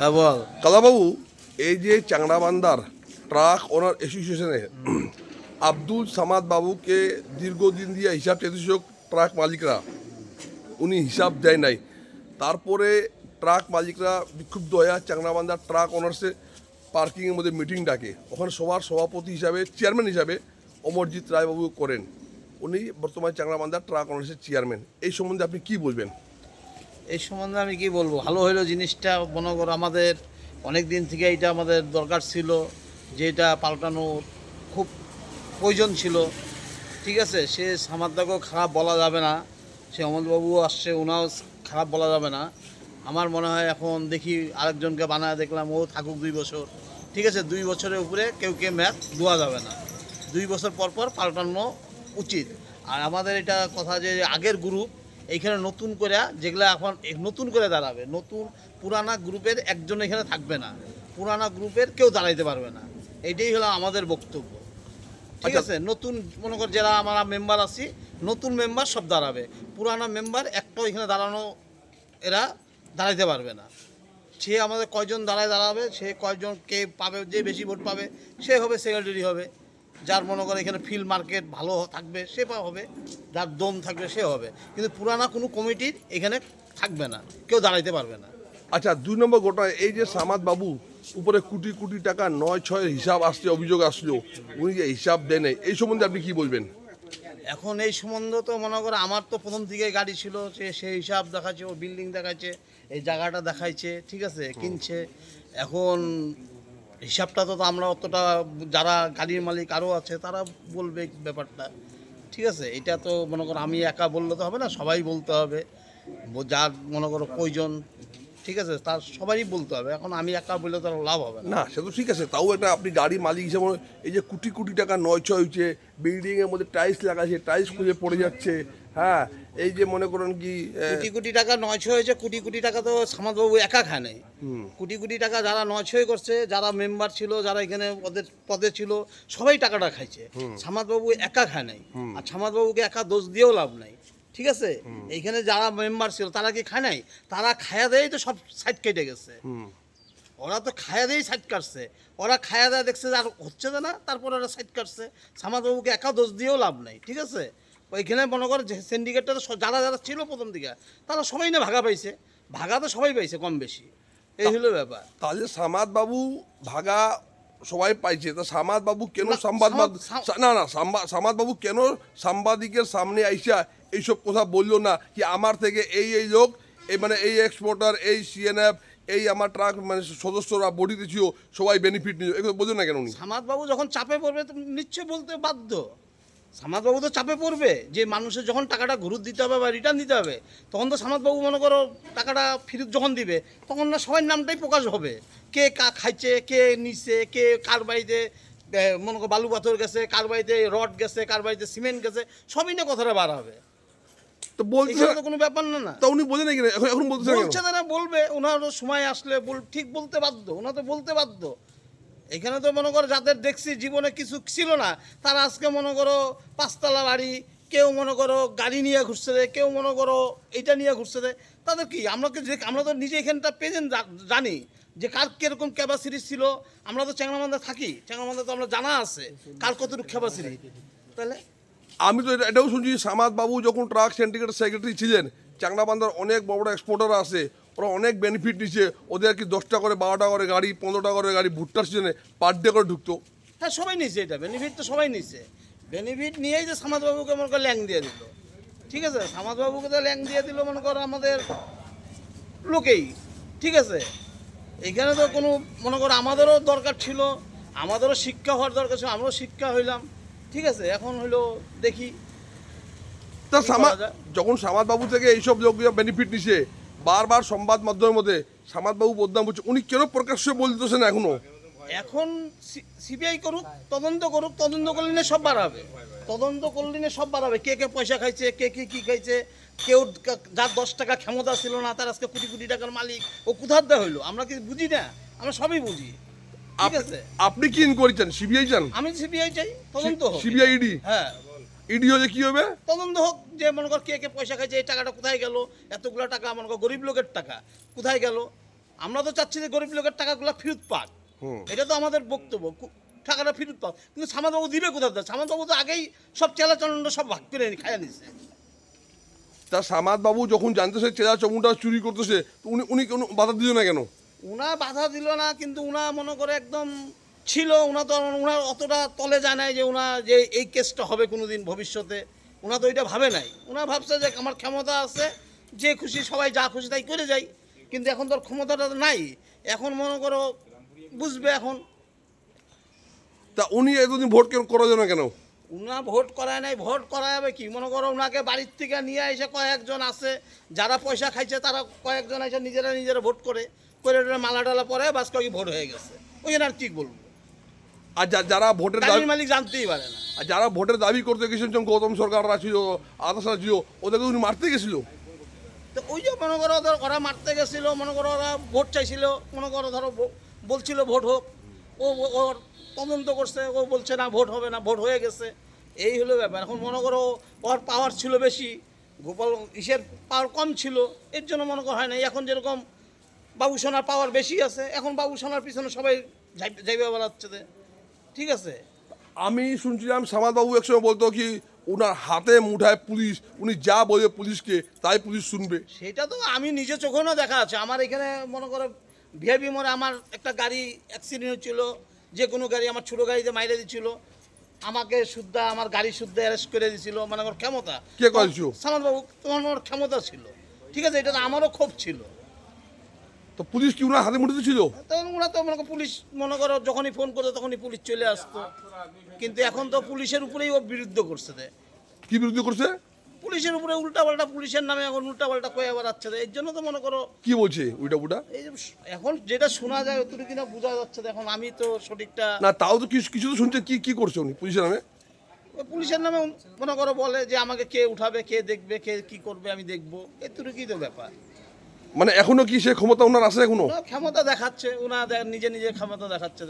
হ্যাঁ কালাবাবু, এই যে চাংড়াবান্দার ট্রাক ওনার অ্যাসোসিয়েশনে আব্দুল সামাদ বাবুকে দীর্ঘদিন দিয়ে হিসাব চেয়েছিল ট্রাক মালিকরা। উনি হিসাব দেয় নাই। তারপরে ট্রাক মালিকরা বিক্ষুব্ধ হয়ে চাংড়াবান্দার ট্রাক ওনার্সে পার্কিংয়ের মধ্যে মিটিং ডাকে। ওখানে সবার সভাপতি হিসাবে চেয়ারম্যান হিসাবে অমরজিৎ রায়বাবু করেন। উনি বর্তমানে চাংড়াবান্দার ট্রাক ওনার্সের চেয়ারম্যান এই সম্বন্ধে আপনি কি বলবেন? এই সম্বন্ধে আমি কি বলব? ভালো হলো জিনিসটা, মনে করো আমাদের অনেক দিন থেকে এটা আমাদের দরকার ছিল, যে এটা পাল্টানোর খুব প্রয়োজন ছিল। ঠিক আছে? সে সামাদ্দাকেও খারাপ বলা যাবে না, সে অমলবাবুও আসছে ওনাও খারাপ বলা যাবে না। আমার মনে হয় এখন দেখি আরেকজনকে বানায় দেখলাম, ও থাকুক দুই বছর। ঠিক আছে? দুই বছরের উপরে কেউ কে ম্যাচ দেওয়া যাবে না। দুই বছর পর পর পাল্টানো উচিত। আর আমাদের এটা কথা যে আগের গ্রুপ এইখানে নতুন করে যেগুলো এখন নতুন করে দাঁড়াবে নতুন পুরানা গ্রুপের একজন এখানে থাকবে না পুরানা গ্রুপের কেউ দাঁড়াইতে পারবে না। এটাই হলো আমাদের বক্তব্য। ঠিক আচ্ছা। আছে? নতুন মনে কর যারা আমরা মেম্বার আছি নতুন মেম্বার সব দাঁড়াবে। পুরানা মেম্বার একটাও এখানে দাঁড়ানো এরা দাঁড়াইতে পারবে না। সে আমাদের কয়জন দাঁড়ায় দাঁড়াবে সে কয়জন কে পাবে যে বেশি ভোট পাবে সে হবে সেক্রেটারি হবে। যার মনে করে এখানে ফিল্ড মার্কেট ভালো থাকবে সে পা হবে। যার দম থাকবে সে হবে। কিন্তু পুরানা কোনো কমিটির এখানে থাকবে না কেউ দাঁড়াইতে পারবে না। আচ্ছা দুই নম্বর ঘটনা এই যে সামাদ বাবু উপরে কোটি কোটি টাকা নয় ছয়ের হিসাব আসছে অভিযোগ আসলো উনি যে হিসাব দেয় নাই এই সম্বন্ধে আপনি কি বলবেন? এখন এই সম্বন্ধ তো মনে করো আমার তো প্রথম দিকে গাড়ি ছিল সে সেই হিসাব দেখাচ্ছে ও বিল্ডিং দেখাচ্ছে এই জায়গাটা দেখাইছে ঠিক আছে কিনছে। এখন হিসাবটা তো আমরা অতটা যারা গাড়ির মালিক আরও আছে, তারা বলবে ব্যাপারটা। ঠিক আছে? এটা তো মনে করো আমি একা বললে তো হবে না, সবাই বলতে হবে। যার মনে করো প্রয়োজন ঠিক আছে? তার সবারই বলতে হবে। এখন আমি একা বললে তো আর লাভ হবে না। সে তো ঠিক আছে। তাও একটা আপনি গাড়ি মালিক হিসেবে এই যে কোটি কোটি টাকা নয় ছয় হয়েছে বিল্ডিংয়ের মধ্যে টাইলস লাগাচ্ছে টাইলস খুঁজে পড়ে যাচ্ছে হ্যাঁ? এই যে মনে করেন কি কোটি কোটি টাকা নয় ছয় হয়েছে কোটি কোটি টাকা তো সামাদবাবু একা খায় নাই। কোটি কোটি টাকা যারা নয় ছয় করছে যারা মেম্বার ছিল যারা এখানে ওদের পদে ছিল সবাই টাকাটা খাইছে। সামাদবাবু একা খায় নাই। আর সামাদবাবুকে একা দোষ দিয়েও লাভ নাই। ঠিক আছে? এইখানে যারা মেম্বার ছিল তারা কি খায় নাই? তারা খায়া দেয় তো সব সাইড কেটে গেছে। ওরা তো খায়া দিয়েই সাইড কাটছে। ওরা খায়া দেয়া দেখছে যে আর হচ্ছে না তারপর ওরা সাইড কাটছে। সামাদবাবুকে একা দোষ দিয়েও লাভ নাই। ঠিক আছে? ওইখানে মনে করো যে সিন্ডিকেটটা তো যারা যারা ছিল প্রথম দিকে তারা সবাই না ভাগা পাইছে। ভাগা তো সবাই পাইছে কম বেশি। এই হলো ব্যাপার। তাহলে সামাদ বাবু ভাগা সবাই পাইছে তা সামাদ বাবু কেন সাংবাদ না না সামাদ বাবু কেন সাংবাদিকের সামনে আইসা এইসব কথা বলল না কি আমার থেকে এই এই লোক এই মানে এই এক্সপোর্টার এই সিএনএফ এই আমার ট্রাক মানে সদস্যরা বডিতে ছিল সবাই বেনিফিট নিল। এগুলো বোঝো না কেন উনি? সামাদবাবু যখন চাপে পড়বে তো নিশ্চয়ই বলতে বাধ্য। সামাদবাবু তো চাপে পড়বে। যে মানুষের যখন টাকাটা ঘুরুত দিতে হবে বা রিটার্ন দিতে হবে তখন তো সামাদবাবু মনে করো টাকাটা ফেরত যখন দিবে তখন না সবার নামটাই প্রকাশ হবে। কে কা খাইছে কে নিছে কে কার বাড়িতে মনে করো বালু পাথর গেছে কার বাড়িতে রড গেছে কার বাড়িতে সিমেন্ট গেছে সবই না কথাটা বার হবে। তো বলছে তো কোনো ব্যাপার না না। তা উনি বোঝে না কেন এখন এখন বলছে তারা বলবে। ওনারও সময় আসলে বল ঠিক বলতে বাধ্য ওনারা তো বলতে বাধ্য। এখানে তো মনে করো যাদের দেখছি জীবনে কিছু ছিল না, তারা আজকে মনে করো পাঁচতলা বাড়ি, কেউ মনে করো গাড়ি নিয়ে ঘুরছে রে, কেউ মনে করো এইটা নিয়ে ঘুরছে রে। তাদের কি, আমরা যে- আমরা তো নিজে এখানটা প্রেজেন্ট জানি যে কার কীরকম ক্যাপাসিটি ছিল, আমরা তো চ্যাংরামান্দা থাকি, চ্যাংরামান্দা তো আমরা জানা আছে কার কতটুকু ক্যাপাসিটি তাহলে? আমি তো এটাও শুনছি সামাদ বাবু যখন ট্রাক সিন্ডিকেট সেক্রেটারি ছিলেন চাংনাবান্ধার অনেক বড় বড় এক্সপোর্টার আছে ওরা অনেক বেনিফিট নিচ্ছে। ওদের কি দশটা করে বারোটা করে গাড়ি পনেরোটা করে গাড়ি ভুট্টার সিজনে পার ডে করে ঢুকতো। হ্যাঁ সবাই নিচ্ছে এটা বেনিফিট তো সবাই নিচ্ছে বেনিফিট নিয়েই যে সামাদবাবুকে মনে করো ল্যাং দিয়ে দিল। ঠিক আছে সামাদবাবুকে তো ল্যাং দিয়ে দিল মনে করো আমাদের লোকেই। ঠিক আছে এখানে তো কোনো মনে করো আমাদেরও দরকার ছিল আমাদেরও শিক্ষা হওয়ার দরকার ছিল আমরাও শিক্ষা হইলাম। ঠিক আছে এখন হইল দেখি। তা সামাদ যখন সামাদ বাবু থেকে এইসব লোকগুলো বেনিফিট নিছে বারবার সংবাদ মাধ্যমের মধ্যে সামাদ বাবু বদনাম করছে উনি কেন প্রকাশ্যে বলতেছেন এখনও? এখন সিবিআই করুক তদন্ত করুক তদন্ত করলে সব বাড়াবে তদন্ত করলে সব বাড়াবে কে কে পয়সা খাইছে কে কে কি খাইছে কেউ যার দশ টাকা ক্ষমতা ছিল না তার আজকে কোটি কোটি টাকার মালিক ও কোথার দেওয়া হইল? আমরা কি বুঝি না? আমরা সবই বুঝি। ঠিক আছে? আপনি কি ইনকোয়ারি চান? সিবিআই চান? আমি সিবিআই চাই তদন্ত হোক। সিবিআই ইডি হ্যাঁ ইডি হলে কি হবে? তদন্ত হোক যে মনে কর কে কে পয়সা খাইছে এই টাকাটা কোথায় গেল এতগুলো টাকা মনে কর গরিব লোকের টাকা কোথায় গেল? আমরা তো চাচ্ছি যে গরিব লোকের টাকাগুলো ফেরত পাক। এটা তো আমাদের বক্তব্য টাকাটা ফেরত পাক। কিন্তু সামাদবাবু দিবে কোথাও সামাদবাবু তো আগেই সব চেলাচলনটা সব ভাগ করে খাইয়া নিছে তা সামাদ বাবু যখন জানতেছে চেলা চমুটা চুরি করতেছে তো উনি উনি কোনো বাধা দিল না কেন? উনা বাধা দিল না কিন্তু উনা মনে করে একদম ছিল উনা তো ওনার অতটা তলে যায় নাই যে উনা যে এই কেসটা হবে কোনো দিন ভবিষ্যতে। উনা তো এটা ভাবে নাই। উনা ভাবছে যে আমার ক্ষমতা আছে যে খুশি সবাই যা খুশি তাই করে যাই। কিন্তু এখন তোর ক্ষমতাটা তো নাই। এখন মনে করো বুঝবে এখন। তা উনি এতদিন ভোট কেন করা যায় না কেন? উনা ভোট করায় নাই ভোট করা যাবে কি? মনে করো ওনাকে বাড়ির থেকে নিয়ে এসে কয়েকজন আছে যারা পয়সা খাইছে তারা কয়েকজন এসে নিজেরা নিজেরা ভোট করে করে মালা টালা পরে বাস কয়েক ভোট হয়ে গেছে। ওই জন্য আর ঠিক বলব আর যা- যারা ভোটের দাবি মালিক জানতেই পারে না। আর যারা ভোটের দাবি করতে গেছিলেন যেমন গৌতম সরকাররা ছিল আদাসরা ছিল ওদেরকে উনি মারতে গেছিল? তো ওই যে মনে করো ওদের ওরা মারতে গেছিল মনে করো ওরা ভোট চাইছিল মনে করো ধরো বলছিল ভোট হোক ও ওর তদন্ত করছে ও বলছে না ভোট হবে না ভোট হয়ে গেছে। এই হলো ব্যাপার। এখন মনে করো ওর পাওয়ার ছিল বেশি গোপাল ইসের পাওয়ার কম ছিল এর জন্য মনে করো হয় না এখন যেরকম বাবু সোনার পাওয়ার বেশি আছে এখন বাবু সোনার পিছনে সবাই যাই- যাইবে বেড়াচ্ছে। ঠিক আছে? আমি শুনছিলাম সামাদ বাবু একসময় বলতো কি ওনার হাতে মুঠায় পুলিশ উনি যা বলবে পুলিশকে তাই পুলিশ শুনবে। সেটা তো আমি নিজে চোখেও না দেখা আছে। আমার এখানে মনে করো ভিআইপি মোড়ে আমার একটা গাড়ি অ্যাক্সিডেন্ট হচ্ছিল যে কোনো গাড়ি আমার ছোটো গাড়িতে মাইরে দিচ্ছিল। আমাকে শুদ্ধা আমার গাড়ি শুদ্ধা অ্যারেস্ট করে দিছিল মানে আমার ক্ষমতা। কে করেছিল? সামাদবাবু তোমার আমার ক্ষমতা ছিল। ঠিক আছে এটা তো আমারও ক্ষোভ ছিল। তো পুলিশ কি ওনার হাতে মুঠিতে ছিল? তখন ওরা তো মনে করো পুলিশ মনে করো যখনই ফোন করতো তখনই পুলিশ চলে আসতো। কিন্তু এখন তো পুলিশের উপরেই ও বিরুদ্ধ করছে দে। কি বিরুদ্ধে করছে? পুলিশের উপরে উল্টাপাল্টা পুলিশের নামে এখন উল্টাপাল্টা কয়ে বেড়াচ্ছে এর জন্য তো মনে করো কি বলছে এই যে এখন যেটা শোনা যায় অতটুকু কিনা বোঝা যাচ্ছে এখন আমি তো সঠিকটা না তাও তো কিছু কিছু তো শুনছে। কি কি করছে উনি পুলিশের নামে? পুলিশের নামে মনে করো বলে যে আমাকে কে উঠাবে কে দেখবে কে কি করবে আমি দেখব। এতটুকুই তো ব্যাপার। মানে এখনও কি সে ক্ষমতা ওনার আছে এখনও? ক্ষমতা দেখাচ্ছে ওনা নিজে নিজে ক্ষমতা দেখাচ্ছে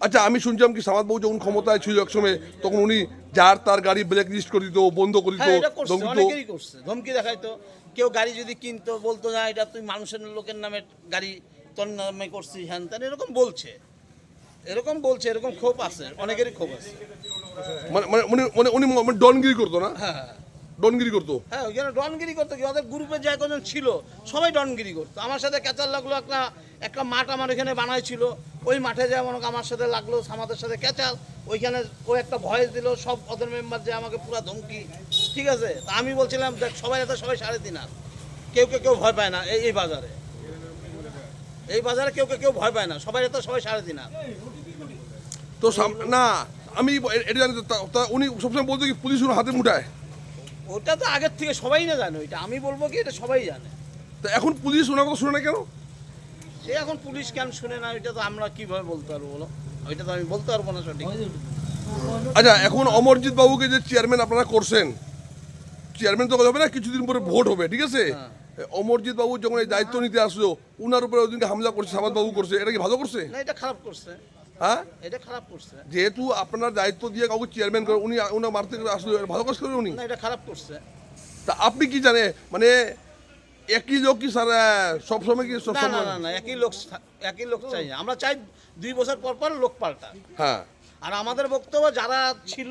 আচ্ছা আমি শুনছিলাম কি সামাদ বাবু যখন ক্ষমতায় ছিল একসময় তখন উনি যার তার গাড়ি ব্ল্যাক লিস্ট করে দিত বন্ধ করে দিত হ্যাঁ এটা করছে করছে ধমকি দেখাইতো। কেউ গাড়ি যদি কিনতো বলতো না এটা তুই মানুষের লোকের নামে গাড়ি তোর নামে করছিস হ্যান ত্যান এরকম বলছে। এরকম বলছে এরকম ক্ষোভ আছে অনেকেরই ক্ষোভ আছে। মানে মানে উনি মানে উনি মানে ডনগিরি করতো না? হ্যাঁ হ্যাঁ। ডনগিরি করতো। হ্যাঁ ওইখানে ডনগিরি করতো কি? ওদের গ্রুপে যে কজন ছিল সবাই ডনগিরি করতো। আমার সাথে ক্যাচার লাগল একটা একটা মাঠ আমার এখানে বানাইছিল। ওই মাঠে যায় মনে আমার সাথে লাগল আমাদের সাথে ক্যাচাল ওইখানে ও একটা ভয়েস দিল সব ওদের মেম্বার যে আমাকে পুরো ধমকি ঠিক আছে? তা আমি বলছিলাম দেখ সবাই এত সবাই সাড়ে তিন আর কেউ কেউ কেউ ভয় পায় না এই এই বাজারে। এই বাজারে কেউ কেউ কেউ ভয় পায় না। সবাই এত সবাই সাড়ে তিন আর তো না আমি এটা জানি উনি সবসময় বলতো কি পুলিশ হাতে মুঠায় ওটা তো আগের থেকে সবাই না জানে ওইটা আমি বলব কি এটা সবাই জানে। তো এখন পুলিশ ওনার কথা শুনে না কেন? সে এখন পুলিশ কেন শুনে না ওইটা তো আমরা কীভাবে বলতে পারব বলো? ওইটা তো আমি বলতে পারব না সঠিক। আচ্ছা এখন অমরজিৎ বাবুকে যে চেয়ারম্যান আপনারা করছেন চেয়ারম্যান তো হবে না কিছুদিন পরে ভোট হবে ঠিক আছে? হ্যাঁ। অমরজিৎ বাবু যখন এই দায়িত্ব নিতে আসলো উনার উপরে ওদিনকে হামলা করছে সামাদ বাবু করছে এটা কি ভালো করছে? না এটা খারাপ করছে। হ্যাঁ? এটা খারাপ করছে। যেহেতু আপনার দায়িত্ব দিয়ে কাউকে চেয়ারম্যান করে উনি উনার মারতে আসলো ভালো কাজ করবে উনি? না এটা খারাপ করছে। তা আপনি কি জানে মানে একই লোক কি স্যার সব সময় কি না না না না একই লোক একই লোক চাই। না। আমরা চাই দুই বছর পর পর লোক পাল্টা। হ্যাঁ। আর আমাদের বক্তব্য যারা ছিল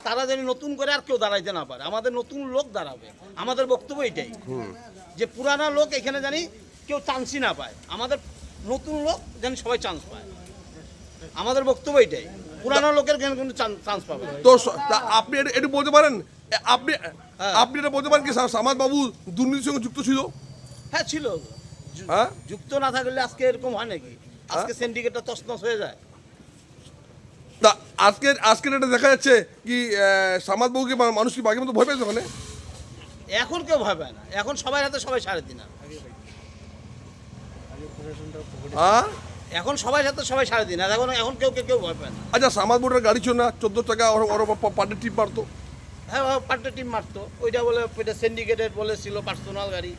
তারা যেন নতুন করে আর কেউ দাঁড়াইতে না পারে। আমাদের নতুন লোক দাঁড়াবে। আমাদের বক্তব্য এটাই। যে পুরানা লোক এখানে জানি কেউ চান্সই না পায়। আমাদের নতুন লোক যেন সবাই চান্স পায়। আমাদের বক্তব্য এটাই। পুরানো লোকের যেন কোনো চান্স পাবে। তো আপনি এটা- বলতে পারেন? আপনি হ্যাঁ। আপনি এটা বলতে পারেন কি সামাদ বাবু দুর্নীতির সঙ্গে যুক্ত ছিল? হ্যাঁ ছিল। হ্যাঁ? যুক্ত না থাকলে আজকে এরকম হয় নাকি? আজকে সিন্ডিকেটটা তছনছ হয়ে যায়। তা আজকে আজকের এটা দেখা যাচ্ছে কি সামাদ বাবুকে মানুষ কি বাঘের মতো ভয় পেয়েছে ওখানে? এখন কেউ ভয় পায় না। এখন সবাই হাতে সবাই সাড়ে দিন হ্যাঁ? এখন সবাই হাতে সবাই সাড়ে দিন এখন এখন কেউ কেউ কেউ ভয় পায় না। আচ্ছা সামাদ বাবুর গাড়ি ছিল না চোদ্দ টাকা ওর ওর পার্টির টিপ মারতো? হ্যাঁ পার্টি টিম মারতো। ওইটা বলে ওইটা সিন্ডিকেটেড বলে ছিল পার্সোনাল গাড়ি।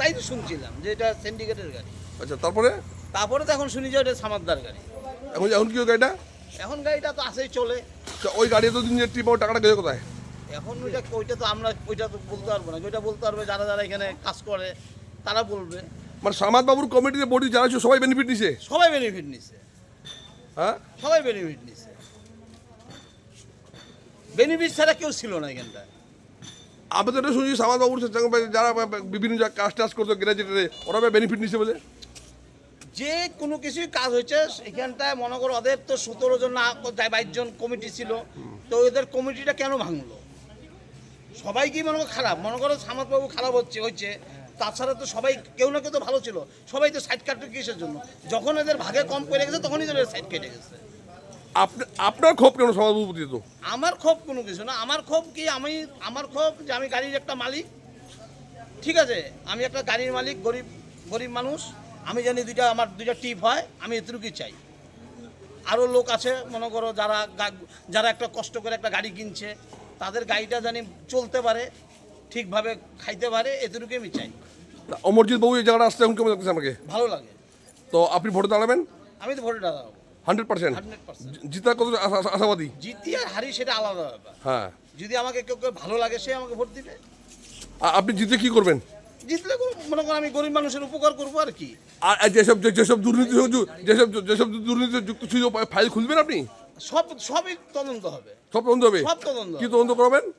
তাই তো শুনছিলাম যে এটা সিন্ডিকেটের গাড়ি। আচ্ছা তারপরে? তারপরে তো এখন শুনি যে ওটা সামাদ্দার গাড়ি। এখন এখন কি গাড়িটা? এখন গাড়িটা তো আসেই চলে। ওই গাড়ি তো দিন টিপ টাকাটা গেছে কোথায়? এখন ওইটা ওইটা তো আমরা ওইটা তো বলতে পারব না। ওইটা বলতে পারবে যারা যারা এখানে কাজ করে তারা বলবে। মানে সামাদ বাবুর কমিটিতে বডি যারা ছিল সবাই বেনিফিট নিছে? সবাই বেনিফিট নিছে। হ্যাঁ? সবাই বেনিফিট নিছে। বেনিফিট ছাড়া কেউ ছিল না এখানটায়। আমি তো এটা শুনছি সামাদ বাবুর সঙ্গে যারা বিভিন্ন কাজ টাজ করতো গ্রাজুয়েটে ওরা বেনিফিট নিছে বলে? যে কোনো কিছুই কাজ হয়েছে এখানটায় মনে করো ওদের তো সতেরো জন না বাইশ জন কমিটি ছিল তো ওদের কমিটিটা কেন ভাঙলো? সবাই কি মনে করো খারাপ? মনে করো সামাদবাবু খারাপ হচ্ছে হচ্ছে তাছাড়া তো সবাই কেউ না কেউ তো ভালো ছিল। সবাই তো সাইড কাটবে কিসের জন্য? যখন এদের ভাগে কম পড়ে গেছে তখনই তো সাইড কেটে গেছে। আপনি আপনার ক্ষোভ কেন প্রতি তো আমার ক্ষোভ কোনো কিছু না। আমার ক্ষোভ কি আমি আমার ক্ষোভ যে আমি গাড়ির একটা মালিক। ঠিক আছে? আমি একটা গাড়ির মালিক গরিব গরিব মানুষ। আমি জানি দুইটা আমার দুইটা টিপ হয় আমি এতটুকুই চাই। আরও লোক আছে মনে করো যারা যারা একটা কষ্ট করে একটা গাড়ি কিনছে। তাদের গাড়িটা জানি চলতে পারে ঠিকভাবে খাইতে পারে এতটুকুই আমি চাই। তা অমরজিৎ বাবু এই জায়গাটা আসতে এখন কেমন লাগতেছে আমাকে? ভালো লাগে। তো আপনি ভোটে দাঁড়াবেন? আমি তো ভোটে দাঁড়াবো। Hundred percent? জিতার কত আশা- আশা- আশাবাদী? জিতি আর হারি সেটা আলাদা ব্যাপার। হ্যাঁ। যদি আমাকে কেউ কেউ ভালো লাগে সে আমাকে ভোট দিবে। আপনি জিতে কি করবেন? জিতলে মনে করো আমি গরিব মানুষের উপকার করব আর কি। আর আর যেসব যেসব দুর্নীতি যেসব যেসব দুর্নীতি যুক্ত ছিল ফাইল খুলবেন আপনি? সব সবই তদন্ত হবে। সব তদন্ত হবে? সব তদন্ত কি তদন্ত করবেন?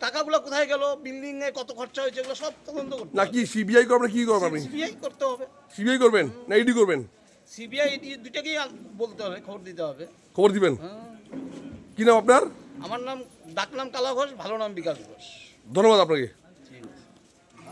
টাকাগুলো কোথায় গেল? বিল্ডিং এ কত খরচা হয়েছে? এগুলো সব তদন্ত করতে নাকি সিবিআই করবেন কি করবেন আপনি? সিবিআই করতে হবে। সিবিআই করবেন না ইডি করবেন? সিবিআই দুটাকেই আল- বলতে হবে খবর দিতে হবে। খবর দিবেন? কি নাম আপনার? আমার নাম ডাক নাম কালা ঘোষ ভালো নাম বিকাশ ঘোষ। ধন্যবাদ আপনাকে।